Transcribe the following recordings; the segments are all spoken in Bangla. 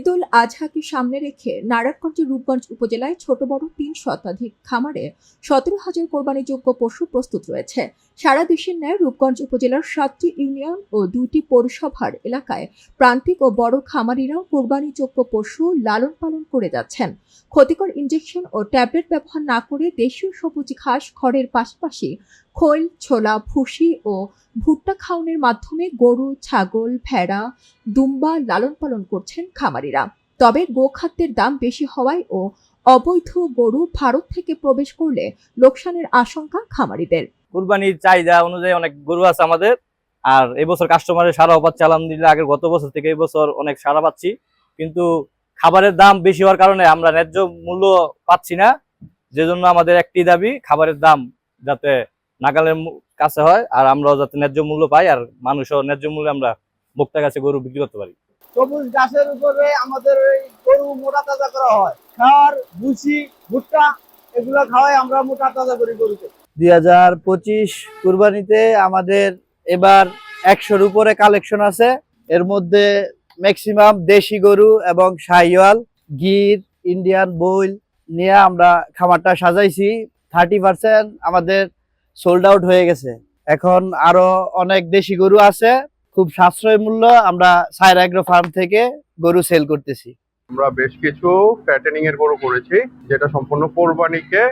ঈদুল আজহাকে সামনে রেখে নারায়ণগঞ্জের রূপগঞ্জ উপজেলায় ছোট বড় তিন শতাধিক খামারে সতেরো হাজার কোরবানিযোগ্য পশু প্রস্তুত রয়েছে। সারা দেশের ন্যায় রূপগঞ্জ উপজেলার সাতটি ইউনিয়ন ও দুইটি পৌরসভার এলাকায় প্রান্তিক ও বড় খামারিরাও কোরবানিযোগ্য পশু লালন পালন করে যাচ্ছেন। ক্ষতিকর ইঞ্জেকশন ও ট্যাবলেট ব্যবহার না করে দেশীয় সবুজ ঘাস খড়ের পাশাপাশি খৈল, ছোলা, ভুসি ও ভুট্টা খাওয়ানোর মাধ্যমে গরু, ছাগল, ভেড়া, দুম্বা লালন পালন করছেন খামারিরা। তবে গোখাদ্যের দাম বেশি হওয়ায় ও অবৈধ গরু ভারত থেকে প্রবেশ করলে লোকসানের আশঙ্কা খামারিদের। কুরবানির চাহিদা অনুযায়ী অনেক গরু আছে আমাদের, আর এবছর কাস্টমারের সারাও চালান দিলে আগের গত বছর থেকে এবছর অনেক সারা পাচ্ছি। কিন্তু খাবারের দাম বেশি হওয়ার কারণে আমরা ন্যায্য মূল্য পাচ্ছি না। যে জন্য আমাদের একটি দাবি, খাবারের দাম যাতে নাগালের কাছে হয় আর আমরাও যাতে ন্যায্য মূল্য পাই আর মানুষও ন্যায্য মূল্যে আমরা ভোক্তার কাছে গরু বিক্রি করতে পারি। সবুজ ঘাসের উপরে আমাদের এই গরু মোটা তাজা করা হয়। খড় ভুসি ভুট্টা এগুলো খাওয়াই আমরা মোটা তাজা করি গরুকে। দুই হাজার পঁচিশ কুরবানিতে আমাদের এবার একশোর উপরে কালেকশন আছে। এর মধ্যে ম্যাক্সিমাম দেশি গরু এবং শাহিওয়াল গির ইন্ডিয়ান বইল নিয়ে আমরা খামারটা সাজাইছি। থার্টি পার্সেন্ট আমাদের সোল্ড আউট হয়ে গেছে। এখন আরও অনেক দেশি গরু আছে, খুব সাশ্রয় মূল্য, আমরা সাইর অ্যাগ্রো ফার্ম থেকে গরু সেল করতেছি। আমরা বেশ কিছু ফ্যাটেনিং এর গরু করেছি, যেটা সম্পূর্ণ কোরবানিকে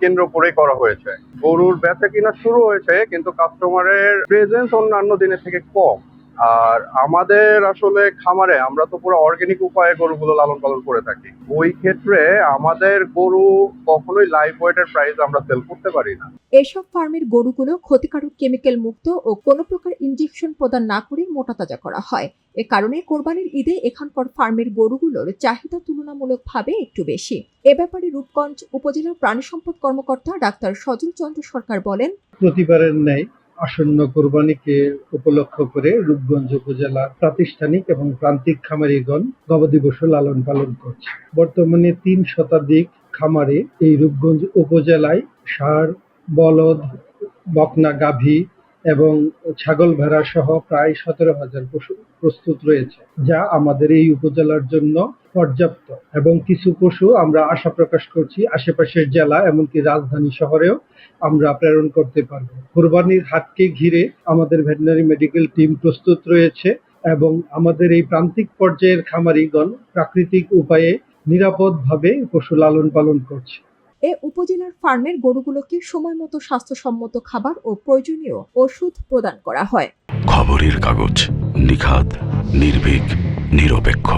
কেন্দ্র করে করা হয়েছে। গরুর বেচা কিনা শুরু হয়েছে, কিন্তু কাস্টমারের প্রেজেন্স অন্যান্য দিনের থেকে কম। আর আমাদের আসলে খামারে আমরা তো পুরো অর্গানিক উপায়ে গরুগুলো লালন পালন করে থাকি। ওই ক্ষেত্রে আমাদের গরু কখনোই লাইভ ওয়েটের প্রাইস আমরা সেল করতে পারি না। এসব ফার্মের গরুগুলো ক্ষতিকারক কেমিক্যাল মুক্ত ও কোনো প্রকার ইনজেকশন প্রদান না করে মোটা তাজা করা হয়। এ কারণে কোরবানির ঈদে এখানকার ফার্মের গরুগুলোর চাহিদা তুলনামূলকভাবে একটু বেশি। এ ব্যাপারে রূপগঞ্জ উপজেলার প্রাণী সম্পদ কর্মকর্তা ডাক্তার সজল চন্দ্র সরকার বলেন প্রতিবারের ন্যায় আসন্ন কোরবানিকে উপলক্ষ করে রূপগঞ্জ উপজেলা প্রাতিষ্ঠানিক এবং প্রান্তিক খামারিগণ গবাদি পশু লালন পালন করছে। বর্তমানে তিন শতাধিক খামারে এই রূপগঞ্জ উপজেলায় ষাঁড় বলদ, বকনা, গাভী এবং ছাগল ভেড়া সহ প্রায় সতেরো হাজার পশু প্রস্তুত রয়েছে, যা আমাদের এই উপজেলার জন্য পর্যাপ্ত। এবং কিছু পশু আমরা আশা প্রকাশ করছি আশেপাশের জেলা এমনকি রাজধানী শহরেও আমরা প্রেরণ করতে পারব। কোরবানির হাটকে ঘিরে আমাদের ভেটেনারি মেডিকেল টিম প্রস্তুত রয়েছে এবং আমাদের এই প্রান্তিক পর্যায়ের খামারিগণ প্রাকৃতিক উপায়ে নিরাপদভাবে পশু লালন পালন করছে। এ উপজেলার ফার্মের গরুগুলোকে সময় মতো স্বাস্থ্যসম্মত খাবার ও প্রয়োজনীয় ওষুধ প্রদান করা হয়। খবরের কাগজ নিখাত নির্ভীক নিরপেক্ষ।